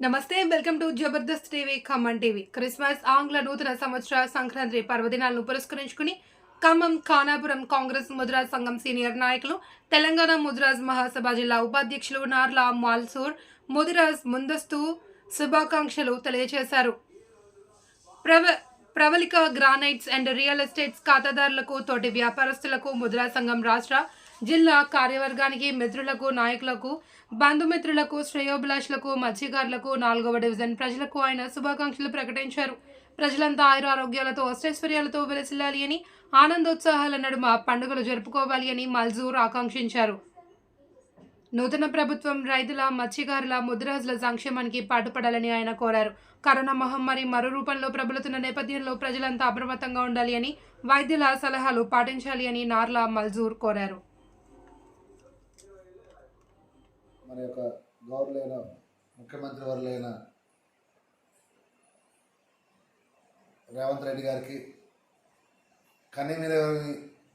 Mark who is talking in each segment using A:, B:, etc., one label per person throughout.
A: నమస్తే welcome to Jabardasth TV Khammam TV. Christmas ఆంగ్ల నూతన సంవత్సర సంక్రాంతి పర్వదినాలను పురస్కరించుకుని ఖమ్మం ఖానాపురం కాంగ్రెస్ ముద్రాజ్ సంఘం సీనియర్ నాయకులు తెలంగాణ ముద్రాజ్ మహాసభ జిల్లా ఉపాధ్యక్షులు నార్లా మాల్సూర్ ముదిరాజ్ ముందస్తు శుభాకాంక్షలు తెలియజేశారు. ప్రవ Pravalika granites and real estates ఖాతాదారులకు తోటి వ్యాపారస్తులకు ముద్రా సంఘం రాష్ట్ర జిల్లా కార్యవర్గానికి మిత్రులకు నాయకులకు బంధుమిత్రులకు శ్రేయోభిలాషులకు మత్స్యకారులకు నాలుగవ డివిజన్ ప్రజలకు ఆయన శుభాకాంక్షలు ప్రకటించారు. ప్రజలంతా ఆయుర ఆరోగ్యాలతో అష్టైశ్వర్యాలతో వెలసిల్లాలి అని ఆనందోత్సాహాల నడుమ పండుగలు జరుపుకోవాలి అని మల్జూర్ ఆకాంక్షించారు. నూతన ప్రభుత్వం రైతుల మత్స్యకారుల ముద్రాజుల సంక్షేమానికి పాటుపడాలని ఆయన కోరారు. కరోనా మహమ్మారి మరో రూపంలో ప్రబలుతున్న నేపథ్యంలో ప్రజలంతా అప్రమత్తంగా ఉండాలి అని వైద్యుల సలహాలు పాటించాలి అని నార్లా మల్జూర్ కోరారు.
B: మన యొక్క గౌరవులైన ముఖ్యమంత్రి వర్యులైన రేవంత్ రెడ్డి గారికి కనీమిన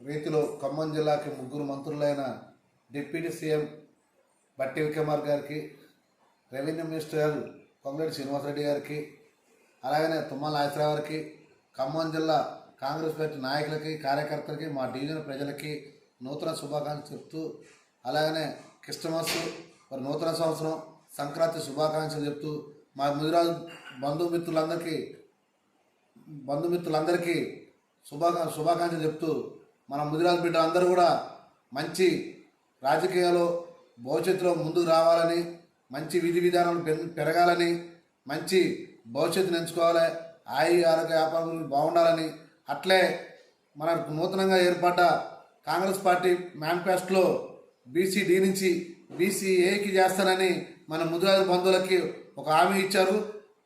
B: రీతిలో ఖమ్మం జిల్లాకి ముగ్గురు మంత్రులైన డిప్యూటీ సీఎం బట్టి విక్రమార్ గారికి రెవెన్యూ మినిస్టర్ కొంగరెడ్డి శ్రీనివాసరెడ్డి గారికి అలాగనే తుమ్మల నాగేశ్వరరావు గారికి ఖమ్మం జిల్లా కాంగ్రెస్ పార్టీ నాయకులకి కార్యకర్తలకి మా డివిజన్ ప్రజలకి నూతన శుభాకాంక్షలు చెప్తూ అలాగనే క్రిస్టమస్ మరి నూతన సంవత్సరం సంక్రాంతి శుభాకాంక్షలు చెప్తూ మా ముదిరాజు బంధుమిత్రులందరికీ బంధుమిత్రులందరికీ శుభాకా శుభాకాంక్షలు చెప్తూ మన ముదిరాజు బిడ్డలందరూ కూడా మంచి రాజకీయాల్లో భవిష్యత్తులో ముందుకు రావాలని మంచి విధి విధానాలు పెరగాలని మంచి భవిష్యత్తుని ఎంచుకోవాలి ఆయు ఆరోగ్య వ్యాపారం బాగుండాలని అట్లే మన నూతనంగా ఏర్పడ్డ కాంగ్రెస్ పార్టీ మేనిఫెస్టోలో బీసీడీ నుంచి బీసీఏకి చేస్తానని మన ముదిరాజు బంధువులకి ఒక హామీ ఇచ్చారు.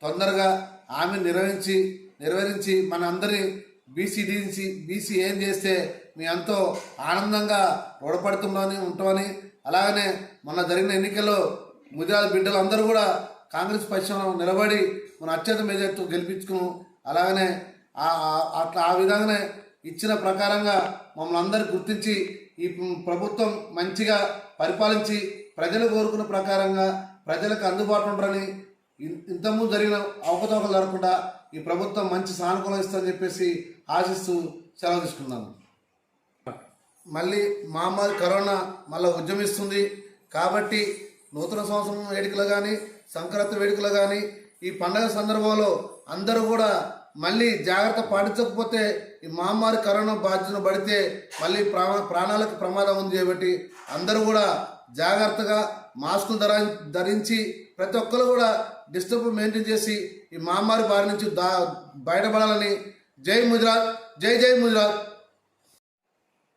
B: తొందరగా హామీ నిర్వహించి నిర్వహించి మన అందరి బీసీడీ నుంచి బీసీ ఏం చేస్తే మీ ఎంతో ఆనందంగా రుణపడుతున్నామని ఉంటామని అలాగనే మొన్న జరిగిన ఎన్నికల్లో ముదిరాజు బిడ్డలు అందరూ కూడా కాంగ్రెస్ పక్షంలో నిలబడి మన అత్యంత మెజార్టీతో గెలిపించుకున్నాం. అలాగనే అట్లా ఆ విధంగానే ఇచ్చిన ప్రకారంగా మమ్మల్ని అందరూ గుర్తించి ఈ ప్రభుత్వం మంచిగా పరిపాలించి ప్రజలు కోరుకున్న ప్రకారంగా ప్రజలకు అందుబాటులో ఉండరని ఇంతకుముందు జరిగిన అవకతవకలు జరగకుండా ఈ ప్రభుత్వం మంచి సానుకూలం ఇస్తుందని చెప్పేసి ఆశిస్తూ సెలవు తీసుకున్నాను మళ్ళీ మహమ్మారి కరోనా మళ్ళీ ఉద్యమిస్తుంది. కాబట్టి నూతన సంవత్సరం వేడుకలు కానీ సంక్రాంతి వేడుకలు కానీ ఈ పండగ సందర్భంలో అందరూ కూడా మళ్ళీ జాగ్రత్త పాటించకపోతే ఈ మహమ్మారి కరోనా బాధ్యతను పడితే మళ్ళీ ప్రాణ ప్రాణాలకు ప్రమాదం ఉంది కాబట్టి అందరూ కూడా జాగ్రత్తగా మాస్కులు ధర ధరించి ప్రతి ఒక్కరు కూడా డిస్టర్బ్ మెయింటైన్ చేసి ఈ మహమ్మారి బారి నుంచి దా బయటపడాలని జై ముజరాత్ జై జై ముజరాత్.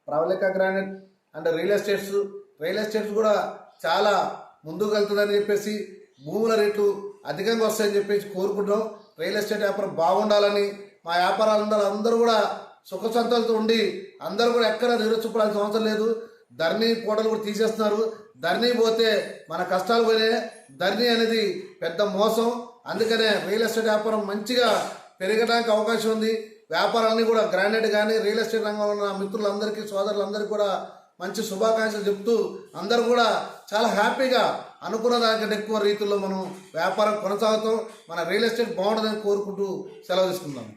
B: Pravalika granite and real estates real estates కూడా చాలా ముందుకు వెళ్తుందని చెప్పేసి భూముల రేట్లు అధికంగా వస్తాయని చెప్పేసి కోరుకుంటున్నాం. రియల్ ఎస్టేట్ వ్యాపారం బాగుండాలని మా వ్యాపారాలందరూ అందరూ కూడా సుఖ సంతలతో ఉండి అందరూ కూడా ఎక్కడ నిరుచుపడాల్సిన అవసరం లేదు. ధరణి కోటలు కూడా తీసేస్తున్నారు. ధరణి పోతే మన కష్టాలు పోయినాయి. ధరణి అనేది పెద్ద మోసం. అందుకనే రియల్ ఎస్టేట్ వ్యాపారం మంచిగా పెరగడానికి అవకాశం ఉంది. వ్యాపారాన్ని కూడా గ్రానైట్ కానీ రియల్ ఎస్టేట్ రంగంలో ఉన్న మిత్రులందరికీ సోదరులందరికీ కూడా మంచి శుభాకాంక్షలు చెప్తూ అందరూ కూడా చాలా హ్యాపీగా అనుకున్న దానికంటే ఎక్కువ రీతిలో మనం వ్యాపారం కొనసాగుతాం మన రియల్ ఎస్టేట్ బాగుంటుందని కోరుకుంటూ సెలవు తీసుకుందాం.